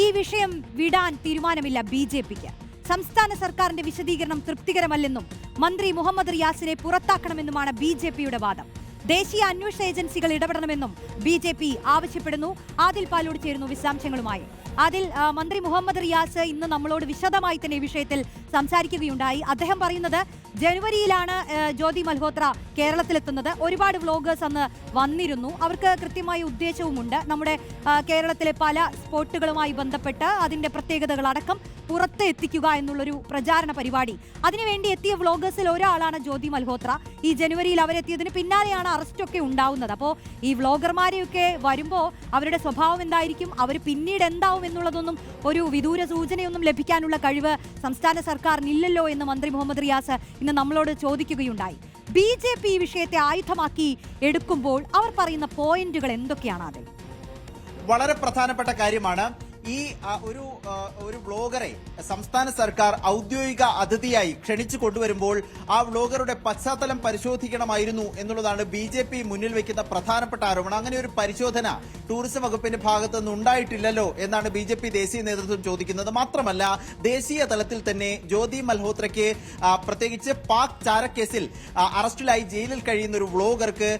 ഈ വിഷയം വിടാൻ തീരുമാനമില്ല ബി ജെ പിക്ക്. സംസ്ഥാന സർക്കാരിന്റെ വിശദീകരണം തൃപ്തികരമല്ലെന്നും മന്ത്രി മുഹമ്മദ് റിയാസിനെ പുറത്താക്കണമെന്നുമാണ് ബി ജെ പിയുടെ വാദം. ദേശീയ അന്വേഷണ ഏജൻസികൾ ഇടപെടണമെന്നും ബി ജെ പി ആവശ്യപ്പെടുന്നു. ആദിൽ പാലോട് ചേരുന്നു വിശദാംശങ്ങളുമായി. അതിൽ മന്ത്രി മുഹമ്മദ് റിയാസ് ഇന്ന് നമ്മളോട് വിശദമായി തന്നെ ഈ വിഷയത്തിൽ സംസാരിക്കുകയുണ്ടായി. അദ്ദേഹം പറയുന്നത് ജനുവരിയിലാണ് ജ്യോതി മൽഹോത്ര കേരളത്തിലെത്തുന്നത്. ഒരുപാട് വ്ലോഗേഴ്സ് അന്ന് വന്നിരുന്നു. അവർക്ക് കൃത്യമായ ഉദ്ദേശവുമുണ്ട്. നമ്മുടെ കേരളത്തിലെ പല സ്പോട്ടുകളുമായി ബന്ധപ്പെട്ട് അതിന്റെ പ്രത്യേകതകളടക്കം പുറത്ത് എത്തിക്കുക എന്നുള്ളൊരു പ്രചാരണ പരിപാടി. അതിനുവേണ്ടി എത്തിയ വ്ളോഗേഴ്സിൽ ഒരാളാണ് ജ്യോതി മൽഹോത്ര. ഈ ജനുവരിയിൽ അവരെത്തിയതിന് പിന്നാലെയാണ് അറസ്റ്റൊക്കെ ഉണ്ടാവുന്നത്. അപ്പോൾ ഈ വ്ളോഗർമാരെയൊക്കെ വരുമ്പോൾ അവരുടെ സ്വഭാവം എന്തായിരിക്കും? അവർ പിന്നീട് എന്താവും എന്നുള്ളതൊന്നും ഒരു വിദൂര സൂചനയൊന്നും ലഭിക്കാനുള്ള കഴിവ് സംസ്ഥാന സർക്കാരിനില്ലല്ലോ എന്ന് മന്ത്രി മുഹമ്മദ് റിയാസ് ഇന്ന് നമ്മളോട് ചോദിക്കുകയുണ്ടായി. ബി ജെ പി ഈ വിഷയത്തെ ആയുധമാക്കി എടുക്കുമ്പോൾ അവർ പറയുന്ന പോയിന്റുകൾ എന്തൊക്കെയാണ് അതിൽ? വളരെ പ്രധാനപ്പെട്ട കാര്യമാണ്. ഈ ഒരു ഒരു വ്ളോഗറെ സംസ്ഥാന സർക്കാർ ഔദ്യോഗിക അതിഥിയായി ക്ഷണിച്ചു കൊണ്ടുവരുമ്പോൾ ആ വ്ളോഗറുടെ പശ്ചാത്തലം പരിശോധിക്കണമായിരുന്നു എന്നുള്ളതാണ് ബി മുന്നിൽ വെക്കുന്ന പ്രധാനപ്പെട്ട ആരോപണം. അങ്ങനെ ഒരു പരിശോധന ടൂറിസം വകുപ്പിന്റെ ഭാഗത്തുനിന്ന് ഉണ്ടായിട്ടില്ലല്ലോ എന്നാണ് ബി ജെ പി ദേശീയ നേതൃത്വം ചോദിക്കുന്നത്. മാത്രമല്ല ദേശീയ തലത്തിൽ തന്നെ ജ്യോതി മൽഹോത്രയ്ക്ക് പ്രത്യേകിച്ച് പാക് ചാരക്കേസിൽ അറസ്റ്റിലായി ജയിലിൽ കഴിയുന്ന ഒരു വ്ളോഗർക്ക്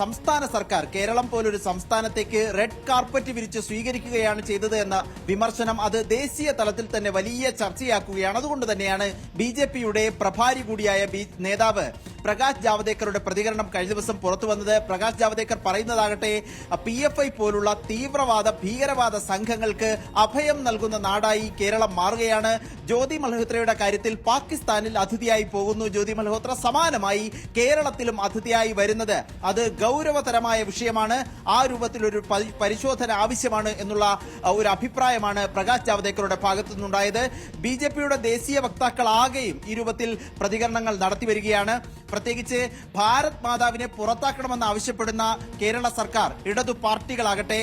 സംസ്ഥാന സർക്കാർ കേരളം പോലൊരു സംസ്ഥാനത്തേക്ക് റെഡ് കാർപ്പറ്റ് വിരിച്ച് സ്വീകരിക്കുകയാണ് ചെയ്തത് എന്ന വിമർശനം അത് ദേശീയ തലത്തിൽ തന്നെ വലിയ ചർച്ചയാക്കുകയാണ്. അതുകൊണ്ട് തന്നെയാണ് ബി ജെ പിയുടെ പ്രഭാരി കൂടിയായ നേതാവ് പ്രകാശ് ജാവദേക്കറുടെ പ്രതികരണം കഴിഞ്ഞ ദിവസം പുറത്തു വന്നത്. പ്രകാശ് ജാവദേക്കർ പറയുന്നതാകട്ടെ പി എഫ് ഐ പോലുള്ള തീവ്രവാദ ഭീകരവാദ സംഘങ്ങൾക്ക് അഭയം നൽകുന്ന നാടായി കേരളം മാറുകയാണ്. ജ്യോതി മൽഹോത്രയുടെ കാര്യത്തിൽ പാകിസ്ഥാനിൽ അതിഥിയായി പോകുന്നു. ജ്യോതി മൽഹോത്ര സമാനമായി കേരളത്തിലും അതിഥിയായി വരുന്നത്. അത് ഗൗരവതരമായ വിഷയമാണ്. ആ രൂപത്തിൽ ഒരു പരി- പരിശോധന ആവശ്യമാണ് എന്നുള്ള ഒരു അഭിപ്രായമാണ് പ്രകാശ് ജാവദേക്കറുടെ ഭാഗത്തു നിന്നുണ്ടായത്. ബി ജെ പിയുടെ ദേശീയ വക്താക്കൾ ആകെയും ഈ രൂപത്തിൽ പ്രതികരണങ്ങൾ നടത്തി വരികയാണ്. പ്രത്യേകിച്ച് ഭാരത് മാതാവിനെ പുറത്താക്കണമെന്ന് ആവശ്യപ്പെടുന്ന കേരള സർക്കാർ ഇടതു പാർട്ടികളാകട്ടെ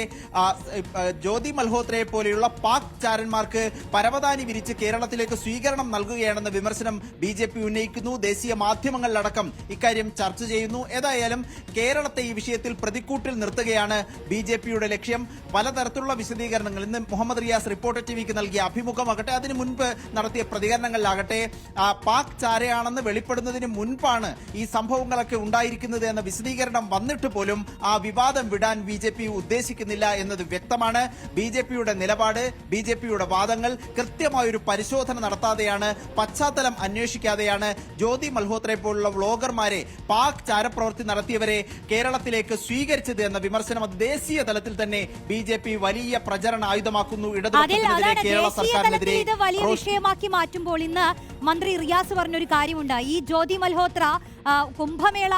ജ്യോതി മൽഹോത്രയെ പോലെയുള്ള പാക് ചാരന്മാർക്ക് പരവതാനി വിരിച്ച് കേരളത്തിലേക്ക് സ്വീകരണം നൽകുകയാണെന്ന വിമർശനം ബി ജെ പി ഉന്നയിക്കുന്നു. ദേശീയ മാധ്യമങ്ങളിലടക്കം ഇക്കാര്യം ചർച്ച ചെയ്യുന്നു. ഏതായാലും കേരളത്തെ ഈ വിഷയത്തിൽ പ്രതിക്കൂട്ടിൽ നിർത്തുകയാണ് ബി ജെ പിയുടെ ലക്ഷ്യം. പലതരത്തിലുള്ള വിശദീകരണങ്ങൾ ഇന്ന് മുഹമ്മദ് റിയാസ് റിപ്പോർട്ടർ ടിവിക്ക് നൽകിയ അഭിമുഖമാകട്ടെ. അതിനു മുൻപ് നടത്തിയ പ്രതികരണങ്ങളിലാകട്ടെ പാക് ചാരയാണെന്ന് വെളിപ്പെടുന്നതിന് മുൻപാണ് ഈ സംഭവങ്ങളൊക്കെ ഉണ്ടായിരിക്കുന്നത് എന്ന വിശദീകരണം വന്നിട്ട് പോലും ആ വിവാദം വിടാൻ ബി ജെ പി ഉദ്ദേശിക്കുന്നില്ല എന്നത് വ്യക്തമാണ്. ബി ജെ പിയുടെ നിലപാട് ബി ജെ പിയുടെ വാദങ്ങൾ കൃത്യമായൊരു പരിശോധന നടത്താതെയാണ് പശ്ചാത്തലം അന്വേഷിക്കാതെയാണ് ജ്യോതി മൽഹോത്രയെ പോലുള്ള വ്ളോഗർമാരെ പാക് ചാരപ്രവൃത്തി നടത്തിയവരെ കേരളത്തിലേക്ക് സ്വീകരിച്ചത് എന്ന വിമർശനം അത് ദേശീയ തലത്തിൽ തന്നെ ബി ജെ പി വലിയ പ്രചരണ ആയുധമാക്കുന്നു. ഇടതുപക്ഷത്തിനെതിരെ കേരള സർക്കാരിനെതിരെ ഇത് വലിയ വിഷയമാക്കി മാറ്റുമ്പോൾ ഇന്ന് മന്ത്രി റിയാസ് പറഞ്ഞൊരു കാര്യമുണ്ട്. ഈ ജ്യോതി മൽഹോത്ര കുംഭമേള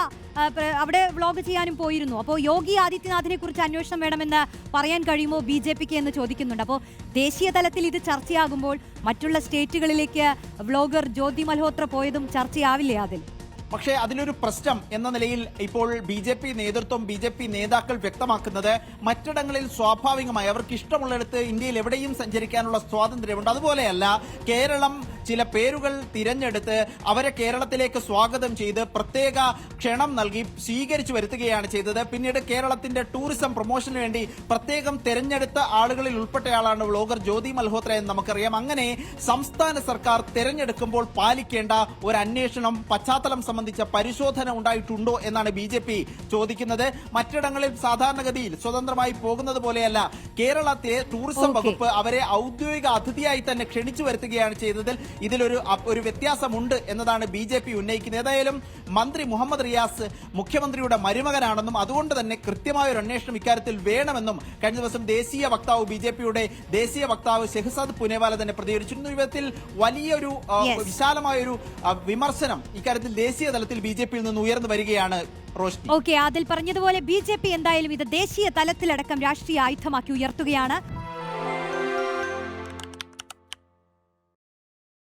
അവിടെ വ്ളോഗ് ചെയ്യാനും പോയിരുന്നു. അപ്പോൾ യോഗി ആദിത്യനാഥിനെ കുറിച്ച് അന്വേഷണം വേണമെന്ന് പറയാൻ കഴിയുമോ ബി ജെ പിക്ക് എന്ന് ചോദിക്കുന്നുണ്ട്. അപ്പോൾ ദേശീയ തലത്തിൽ ഇത് ചർച്ചയാകുമ്പോൾ മറ്റുള്ള സ്റ്റേറ്റുകളിലേക്ക് വ്ളോഗർ ജ്യോതി മൽഹോത്ര പോയതും ചർച്ചയാവില്ലേ അതിൽ? പക്ഷേ അതിലൊരു പ്രശ്നം എന്ന നിലയിൽ ഇപ്പോൾ ബി ജെ പി നേതൃത്വം ബി ജെ പി നേതാക്കൾ വ്യക്തമാക്കുന്നത് മറ്റിടങ്ങളിൽ സ്വാഭാവികമായി അവർക്ക് ഇഷ്ടമുള്ളിടത്ത് ഇന്ത്യയിൽ എവിടെയും സഞ്ചരിക്കാനുള്ള സ്വാതന്ത്ര്യമുണ്ട്. അതുപോലെയല്ല കേരളം ചില പേരുകൾ തിരഞ്ഞെടുത്ത് അവരെ കേരളത്തിലേക്ക് സ്വാഗതം ചെയ്ത് പ്രത്യേക ക്ഷണം നൽകി സ്വീകരിച്ചു വരുത്തുകയാണ് ചെയ്തത്. പിന്നീട് കേരളത്തിന്റെ ടൂറിസം പ്രൊമോഷന് വേണ്ടി പ്രത്യേകം തെരഞ്ഞെടുത്ത ആളുകളിൽ ഉൾപ്പെട്ടയാളാണ് വ്ളോഗർ ജ്യോതി മൽഹോത്ര എന്ന് നമുക്കറിയാം. അങ്ങനെ സംസ്ഥാന സർക്കാർ തെരഞ്ഞെടുക്കുമ്പോൾ പാലിക്കേണ്ട ഒരു അന്വേഷണം പശ്ചാത്തലം സംബന്ധിച്ച പരിശോധന ഉണ്ടായിട്ടുണ്ടോ എന്നാണ് ബി ജെ പി ചോദിക്കുന്നത്. മറ്റിടങ്ങളിൽ സാധാരണഗതിയിൽ സ്വതന്ത്രമായി പോകുന്നത് പോലെയല്ല. കേരളത്തിലെ ടൂറിസം വകുപ്പ് അവരെ ഔദ്യോഗിക അതിഥിയായി തന്നെ ക്ഷണിച്ചു വരുത്തുകയാണ് ചെയ്തതിൽ ഇതിലൊരു ഒരു വ്യത്യാസമുണ്ട് എന്നതാണ് ബി ജെ പി ഉന്നയിക്കുന്നത്. ഏതായാലും മന്ത്രി മുഹമ്മദ് റിയാസ് മുഖ്യമന്ത്രിയുടെ മരുമകനാണെന്നും അതുകൊണ്ട് തന്നെ കൃത്യമായ ഒരു അന്വേഷണം ഇക്കാര്യത്തിൽ വേണമെന്നും കഴിഞ്ഞ ദിവസം ദേശീയ വക്താവ് ബി ജെ പിയുടെ ദേശീയ വക്താവ് ഷെഹസാദ് പുനേവാല തന്നെ പ്രതികരിച്ചിരുന്നു. വിധത്തിൽ വലിയൊരു. വിശാലമായൊരു വിമർശനം ഇക്കാര്യത്തിൽ ദേശീയ തലത്തിൽ ബി ജെ പിയിൽ നിന്ന് ഉയർന്നു വരികയാണ് ഓക്കെ അതിൽ പറഞ്ഞതുപോലെ ബി ജെ പി എന്തായാലും ഇത് ദേശീയ തലത്തിലടക്കം രാഷ്ട്രീയ ആയുധമാക്കി ഉയർത്തുകയാണ്.